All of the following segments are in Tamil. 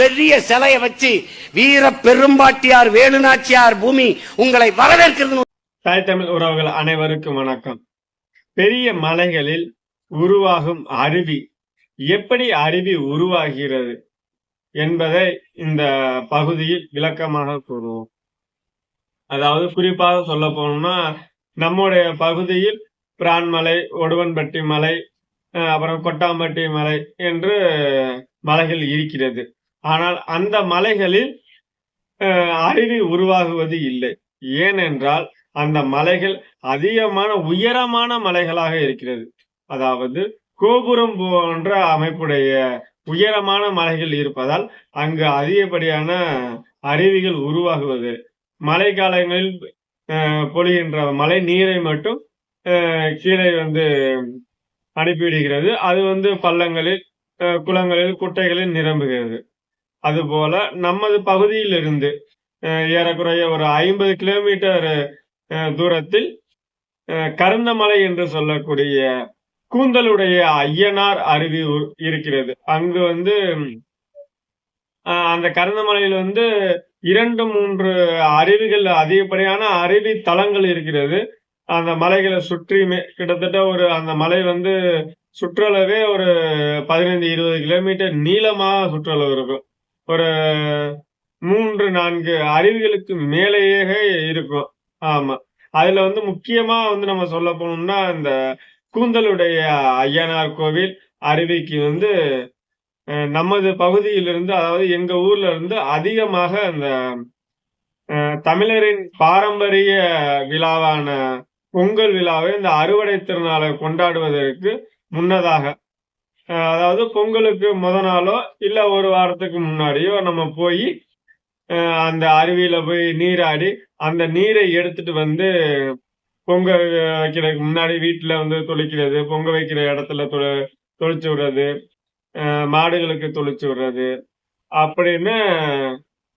பெரிய சிலைய வச்சு வீர பெரும்பாட்டியார் வேலுநாச்சியார் பூமி உங்களை வரவேற்கிறது. தாய் தமிழ் உறவுகள் அனைவருக்கும் வணக்கம். பெரிய மலைகளில் உருவாகும் அருவி எப்படி அருவி உருவாகிறது என்பதை இந்த பகுதியில் விளக்கமாக கூறுவோம். அதாவது குறிப்பாக சொல்ல போனோம்னா நம்முடைய பகுதியில் பிரான்மலை ஒடுவன்பட்டி மலை அப்புறம் கொட்டாம்பட்டி மலை என்று மலைகள் இருக்கிறது. ஆனால் அந்த மலைகளில் அருவி உருவாகுவது இல்லை. ஏனென்றால் அந்த மலைகள் அதிகமான உயரமான மலைகளாக இருக்கிறது. அதாவது கோபுரம் போன்ற அமைப்புடைய உயரமான மலைகள் இருப்பதால் அங்கு அதிகப்படியான அருவிகள் உருவாகுவது. மழை காலங்களில் பொழிகின்ற மழை நீரை மட்டும் கீழே வந்து அனுப்பிவிடுகிறது. அது வந்து பள்ளங்களில் குளங்களில் குட்டைகளில் நிரம்புகிறது. அதுபோல நமது பகுதியில் இருந்து ஏறக்குறைய ஒரு ஐம்பது கிலோமீட்டர் தூரத்தில் கருந்தமலை என்று சொல்லக்கூடிய கூந்தலுடைய ஐயனார் அருவி உ- இருக்கிறது. அங்கு வந்து அந்த கருந்தமலையில் வந்து இரண்டு மூன்று அருவிகள் அதிகப்படியான அருவி தலங்கள் இருக்கிறது. அந்த மலைகளை சுற்றியுமே கிட்டத்தட்ட ஒரு அந்த மலை வந்து சுற்றளவே ஒரு பதினைந்து இருபது கிலோமீட்டர் நீளமாக சுற்றளவு இருக்கும். ஒரு மூன்று நான்கு அருவிகளுக்கு மேலேயே இருக்கும். ஆமா. அதுல வந்து முக்கியமா வந்து நம்ம சொல்ல போனோம்னா இந்த கூந்தலுடைய ஐயனார் கோவில் அருவிக்கு வந்து நமது பகுதியிலிருந்து அதாவது எங்க ஊர்ல இருந்து அதிகமாக அந்த தமிழரின் பாரம்பரிய விழாவான பொங்கல் விழாவை இந்த அறுவடை திருநாளை கொண்டாடுவதற்கு முன்னதாக அதாவது பொங்கலுக்கு முத நாளோ இல்ல ஒரு வாரத்துக்கு முன்னாடியோ நம்ம போய் அஹ், அந்த அருவியில போய் நீராடி அந்த நீரை எடுத்துட்டு வந்து பொங்க வைக்கிறதுக்கு முன்னாடி வீட்டுல வந்து தொளிக்கிறது பொங்க வைக்கிற இடத்துல தொ தொளிச்சு விடுறது அஹ், மாடுகளுக்கு தொளிச்சு விடுறது. அப்படின்னு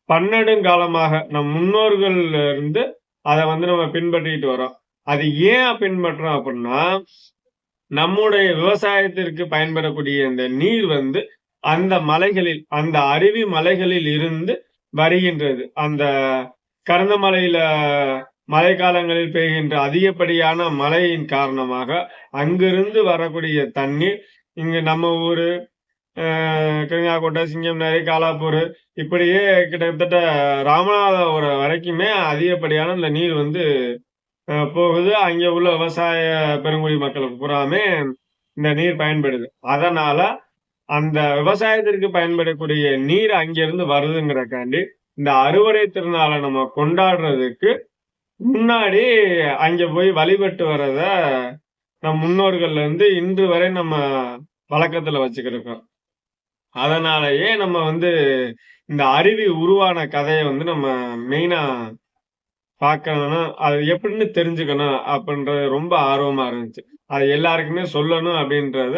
பன்னெடுங்காலமாக நம் முன்னோர்கள் இருந்து அதை வந்து நம்ம பின்பற்றிட்டு வரோம் அது ஏன் பின்பற்றோம் அப்படின்னா நம்முடைய விவசாயத்திற்கு பயன்படக்கூடிய இந்த நீர் வந்து அந்த மலைகளில் அந்த அருவி மலைகளில் இருந்து வருகின்றது. அந்த கருந்தமலையில மழை காலங்களில் பெய்கின்ற அதிகப்படியான மழையின் காரணமாக அங்கிருந்து வரக்கூடிய தண்ணீர் இங்கு நம்ம ஊர் கிருங்காக்கோட்டை சிங்கம் நிறைய காலாப்பூர் இப்படியே கிட்டத்தட்ட ராமநாதபுரம் வரைக்குமே அதிகப்படியான இந்த நீர் வந்து போகுது. அங்கே உள்ள விவசாய பெருங்குடி மக்களுக்கு பூராமே இந்த நீர் பயன்படுது. அதனால அந்த விவசாயத்திற்கு பயன்படக்கூடிய நீர் அங்கிருந்து வருதுங்கிறக்காண்டி இந்த அறுவடை திருநாளை நம்ம கொண்டாடுறதுக்கு முன்னாடி அங்க போய் வழிபட்டு வர்றத நம் முன்னோர்கள்ல இருந்து இன்று வரை நம்ம வழக்கத்துல வச்சுக்கிருக்கோம். அதனாலயே நம்ம வந்து இந்த அருவி உருவான கதையை வந்து நம்ம மெயினா பார்க்கணும் அது எப்படின்னு தெரிஞ்சுக்கணும் அப்படின்றது ரொம்ப ஆர்வமா இருந்துச்சு. அது எல்லாருக்குமே சொல்லணும் அப்படின்றத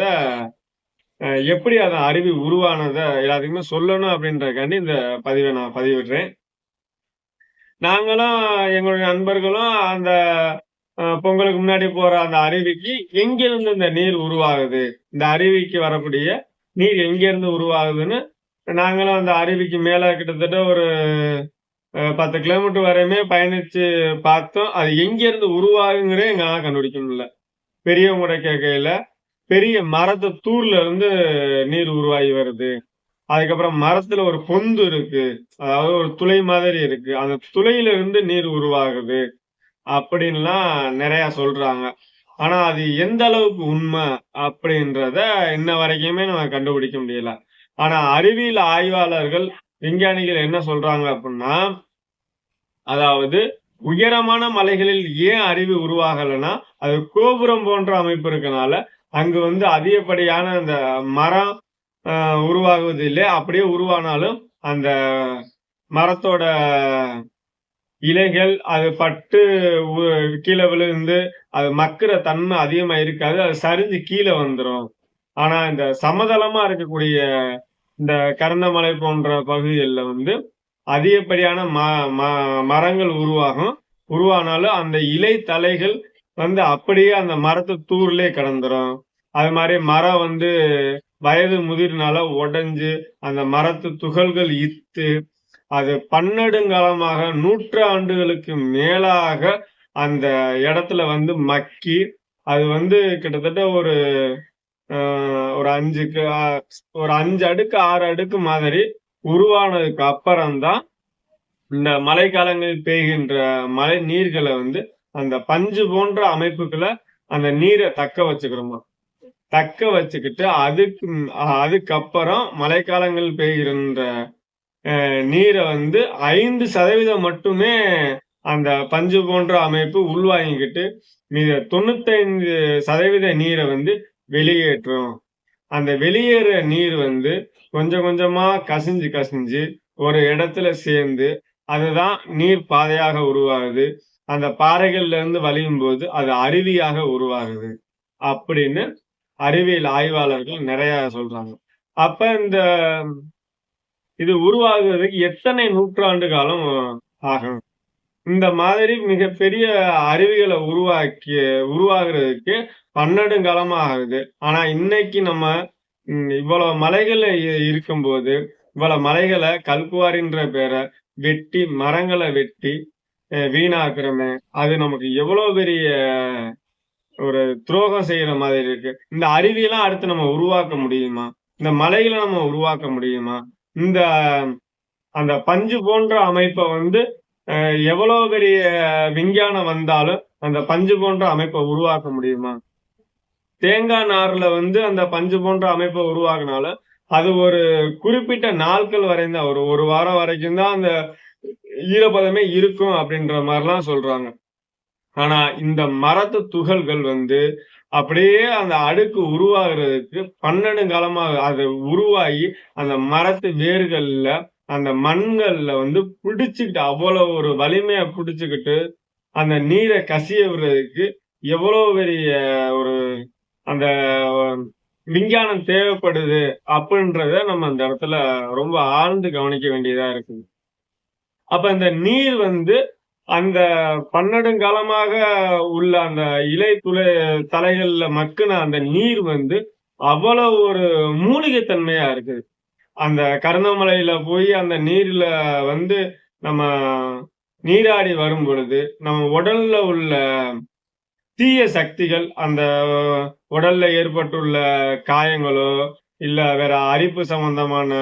எப்படி அந்த அருவி உருவானதை எல்லாத்துக்குமே சொல்லணும் அப்படின்றதுக்காண்டி இந்த பதிவை நான் பதிவிடுறேன். நாங்களும் எங்களுடைய நண்பர்களும் அந்த பொங்கலுக்கு முன்னாடி போற அந்த அருவிக்கு எங்கிருந்து இந்த நீர் உருவாகுது? இந்த அருவிக்கு வரக்கூடிய நீர் எங்கிருந்து உருவாகுதுன்னு நாங்களும் அந்த அருவிக்கு மேல கிட்டத்தட்ட ஒரு பத்து கிலோமீட்டர் வரையுமே பயணிச்சு பார்த்தோம். அது எங்கேருந்து உருவாகுங்கிறே எங்களால கண்டுபிடிக்க முடியல பெரியவங்க கேட்கையில. பெரிய மரத்து தூர்ல இருந்து நீர் உருவாகி வருது. அதுக்கப்புறம் மரத்துல ஒரு பொந்து இருக்கு. அதாவது ஒரு துளை மாதிரி இருக்கு. அந்த துளையில இருந்து நீர் உருவாகுது அப்படின்லாம் நிறைய சொல்றாங்க. ஆனா அது எந்த அளவுக்கு உண்மை அப்படின்றத இன்ன வரைக்குமே நம்ம கண்டுபிடிக்க முடியல. ஆனா அறிவியல் ஆய்வாளர்கள் விஞ்ஞானிகள் என்ன சொல்றாங்க அப்படின்னா அதாவது உயரமான மலைகளில் ஏன் அருவி உருவாகலைன்னா அது கோபுரம் போன்ற அமைப்பு இருக்கனால அங்கு வந்து அதிகப்படியான அந்த மரம் ஆஹ், உருவாகுவது இல்லை. அப்படியே உருவானாலும் அந்த மரத்தோட இலைகள் அது பட்டு கீழே விழுந்து அது மக்குற தன்மை அதிகமா இருக்காது அது சரிஞ்சு கீழே வந்துரும். ஆனா இந்த சமதளமா இருக்கக்கூடிய இந்த கரணமலை போன்ற பகுதிகளில் வந்து அதிகப்படியான ம ம- மரங்கள் உருவாகும். உருவானாலும் அந்த இலை தலைகள் வந்து அப்படியே அந்த மரத்து தூர்லேயே கிடந்துரும். அது மாதிரி மரம் வந்து வயது முதிர்னால உடைஞ்சு அந்த மரத்து துகள்கள் இத்து அது பன்னெடுங்காலமாக நூற்றாண்டுகளுக்கு மேலாக அந்த இடத்துல வந்து மக்கி அது வந்து கிட்டத்தட்ட ஒரு ஒரு அஞ்சுக்கு ஒரு அஞ்சு அடுக்கு ஆறு அடுக்கு மாதிரி உருவானதுக்கு அப்புறம்தான் இந்த மழைக்காலங்களில் பெய்கின்ற மழை நீர்களை வந்து அந்த பஞ்சு போன்ற அமைப்புகளை அந்த நீரை தக்க வச்சுக்கிறோமா? தக்க வச்சுக்கிட்டு அதுக்கு அதுக்கப்புறம் மழைக்காலங்களில் பெய்கின்ற அஹ், நீரை வந்து ஐந்து சதவீதம் மட்டுமே அந்த பஞ்சு போன்ற அமைப்பு உள்வாங்கிக்கிட்டு மீத தொண்ணூத்தைந்து சதவீத நீரை வந்து வெளியேற்றும். அந்த வெளியேற நீர் வந்து கொஞ்சம் கொஞ்சமா கசிஞ்சு கசிஞ்சு ஒரு இடத்துல சேர்ந்து அதுதான் நீர் பாதையாக உருவாகுது. அந்த பாறைகள்ல இருந்து வலியும் போது அது அருவியாக உருவாகுது அப்படின்னு அறிவியல் ஆய்வாளர்கள் நிறைய சொல்றாங்க. அப்ப இந்த இது உருவாகுறதுக்கு எத்தனை நூற்றாண்டு காலம் ஆகும்? இந்த மாதிரி மிகப்பெரிய அருவிகளை உருவாக்கி உருவாகுறதுக்கு பன்னெடுங்காலமாக ஆகுது ஆனா இன்னைக்கு நம்ம இவ்வளவு மலைகள் இருக்கும்போது இவ்வளவு மலைகளை கல்குவாரின்ற பேரை வெட்டி மரங்களை வெட்டி அஹ், வீணாக்குறோமே அது நமக்கு எவ்வளவு பெரிய ஒரு துரோகம் செய்யற மாதிரி இருக்கு. இந்த அருவியெல்லாம் அடுத்து நம்ம உருவாக்க முடியுமா? இந்த மலைகளை நம்ம உருவாக்க முடியுமா? இந்த அந்த பஞ்சு போன்ற அமைப்பை வந்து எவ்வளோ எவ்வளவு பெரிய விஞ்ஞானம் வந்தாலும் அந்த பஞ்சு போன்ற அமைப்பை உருவாக்க முடியுமா? தேங்காய் நார்ல வந்து அந்த பஞ்சு போன்ற அமைப்பை உருவாக்குனாலும் அது ஒரு குறிப்பிட்ட நாட்கள் வரையும் ஒரு ஒரு வாரம் வரைக்கும் தான் அந்த ஈரப்பதமே இருக்கும் அப்படின்ற மாதிரிலாம் சொல்றாங்க. ஆனா இந்த மரத்து துகள்கள் வந்து அப்படியே அந்த அடுக்கு உருவாகிறதுக்கு பன்னெண்டு காலமாக அது உருவாகி அந்த மரத்து வேர்கள்ல அந்த மண்கள்ல வந்து பிடிச்சுக்கிட்டு அவ்வளவு ஒரு வலிமையா பிடிச்சுக்கிட்டு அந்த நீரை கசிய விடுறதுக்கு எவ்வளவு பெரிய ஒரு அந்த விஞ்ஞானம் தேவைப்படுது அப்படின்றத நம்ம அந்த இடத்துல ரொம்ப ஆழ்ந்து கவனிக்க வேண்டியதா இருக்குது. அப்ப இந்த நீர் வந்து அந்த பன்னெடுங்காலமாக உள்ள அந்த இலை துளை தலைகள்ல மக்குன அந்த நீர் வந்து அவ்வளவு ஒரு மூலிகை தன்மையா இருக்குது. அந்த கருணமலையில போய் அந்த நீர்ல வந்து நம்ம நீராடி வரும் பொழுது நம்ம உடல்ல உள்ள தீய சக்திகள் அந்த உடல்ல ஏற்பட்டுள்ள காயங்களோ இல்ல வேற அரிப்பு சம்பந்தமான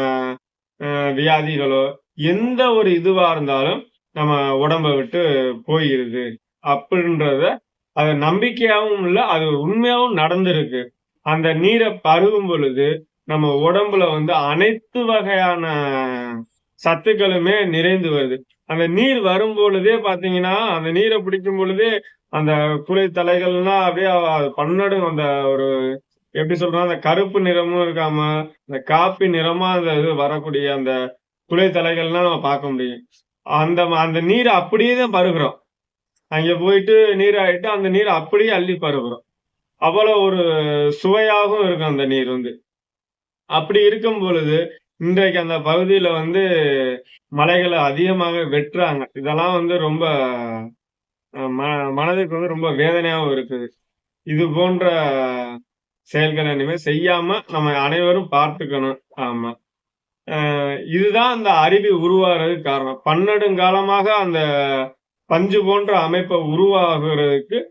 வியாதிகளோ எந்த ஒரு இதுவா இருந்தாலும் நம்ம உடம்ப விட்டு போயிருது அப்படின்றத அது நம்பிக்கையாகவும் இல்லை அது உண்மையாகவும் நடந்திருக்கு. அந்த நீரை பருகும் பொழுது நம்ம உடம்புல வந்து அனைத்து வகையான சத்துக்களுமே நிறைந்து வருது. அந்த நீர் வரும் பொழுதே பாத்தீங்கன்னா அந்த நீரை பிடிக்கும் பொழுதே அந்த குலை தலைகள்லாம் அப்படியே அது அந்த ஒரு எப்படி சொல்றோம் அந்த கருப்பு நிறமும் இருக்காம அந்த காப்பி நிறமா அந்த இது வரக்கூடிய அந்த குலை தலைகள்லாம் நம்ம பார்க்க முடியும். அந்த ம- அந்த நீரை அப்படியே தான் பருகிறோம். அங்க போயிட்டு நீர் ஆயிட்டு அந்த நீரை அப்படியே அள்ளி பருகிறோம். அவ்வளவு ஒரு சுவையாகவும் இருக்கும் அந்த நீர் வந்து. அப்படி இருக்கும் பொழுது இன்றைக்கு அந்த பகுதியில வந்து மலைகளை அதிகமாக வெட்டுறாங்க. இதெல்லாம் வந்து ரொம்ப ம- மனதுக்கு வந்து ரொம்ப வேதனையாகவும் இருக்குது. இது போன்ற செயல்களை இனிமே செய்யாம நம்ம அனைவரும் பார்த்துக்கணும். ஆமா. இதுதான் அந்த அருவி உருவாகிறதுக்கு காரணம். பன்னெடுங்காலமாக அந்த பஞ்சு போன்ற அமைப்பை உருவாகிறதுக்கு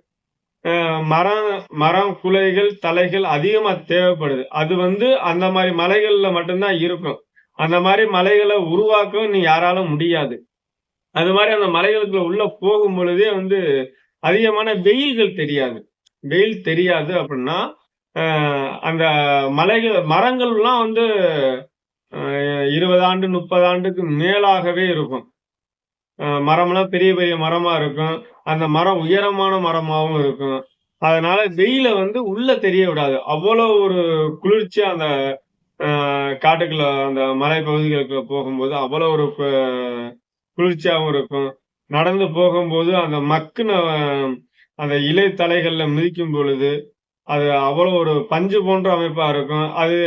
மரம் மரம் குலைகள் தலைகள் அதிகமா தேவைப்படுது. அது வந்து அந்த மாதிரி மலைகள்ல மட்டும்தான் இருக்கும். அந்த மாதிரி மலைகளை உருவாக்கவும் நீ யாராலும் முடியாது. அது மாதிரி அந்த மலைகளுக்குள்ள உள்ள போகும் பொழுதே வந்து அதிகமான வெயில்கள் தெரியாது. வெயில் தெரியாது அப்படின்னா அந்த மலைகள் மரங்கள்லாம் வந்து இருபது ஆண்டு முப்பது ஆண்டுக்கு மேலாகவே இருக்கும். மரம்லாம் பெரிய பெரிய மரமா இருக்கும். அந்த மரம் உயரமான மரமாகவும் இருக்கும். அதனால வெயில வந்து உள்ள தெரிய விடாது அவ்வளவு ஒரு குளிர்ச்சியா அந்த காட்டுக்குள்ள அந்த மலை பகுதிகளுக்கு போகும்போது அவ்வளவு ஒரு குளிர்ச்சியாகவும் குளிர்ச்சியாவும் இருக்கும். நடந்து போகும்போது அந்த மக்குன அந்த இலை தலைகள்ல மிதிக்கும் பொழுது அது அவ்வளவு ஒரு பஞ்சு போன்ற அமைப்பா இருக்கும். அது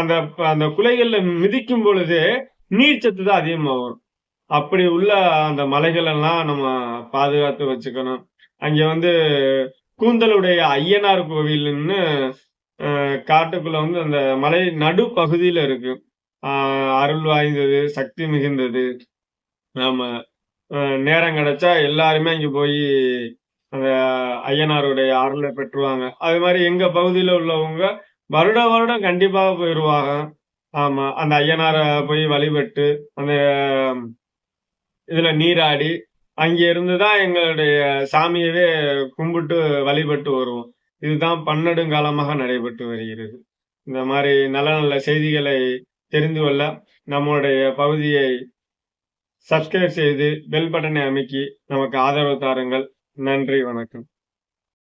அந்த அந்த குலைகள்ல மிதிக்கும் பொழுதே நீர்ச்சத்து தான் அதிகமாக வரும் அப்படி உள்ள அந்த மலைகள் எல்லாம் நம்ம பாதுகாத்து வச்சுக்கணும். அங்க வந்து கூந்தலுடைய ஐயனார் கோவில்னு காட்டுக்குள்ள வந்து அந்த மலை நடு பகுதியில இருக்கு அருள் வாய்ந்தது சக்தி மிகுந்தது. ஆமா அஹ், நேரம் கிடைச்சா எல்லாருமே அங்க போய் அந்த ஐயனாருடைய அருளை பெற்றுவாங்க. அது மாதிரி எங்க பகுதியில உள்ளவங்க வருட வருடம் கண்டிப்பாக போயிடுவாங்க ஆமா அந்த ஐயனாரை போய் வழிபட்டு அந்த இதுல நீராடி அங்க இருந்து தான் எங்களுடைய சாமியவே கும்பிட்டு வழிபட்டு வருவோம். இதுதான் பன்னெடுங்காலமாக நடைபெற்று வருகிறது. இந்த மாதிரி நல்ல நல்ல செய்திகளை தெரிந்து கொள்ள நம்மளுடைய பகுதியை சப்ஸ்கிரைப் செய்து பெல் பட்டனை அமைக்கி நமக்கு ஆதரவு தாருங்கள். நன்றி வணக்கம்.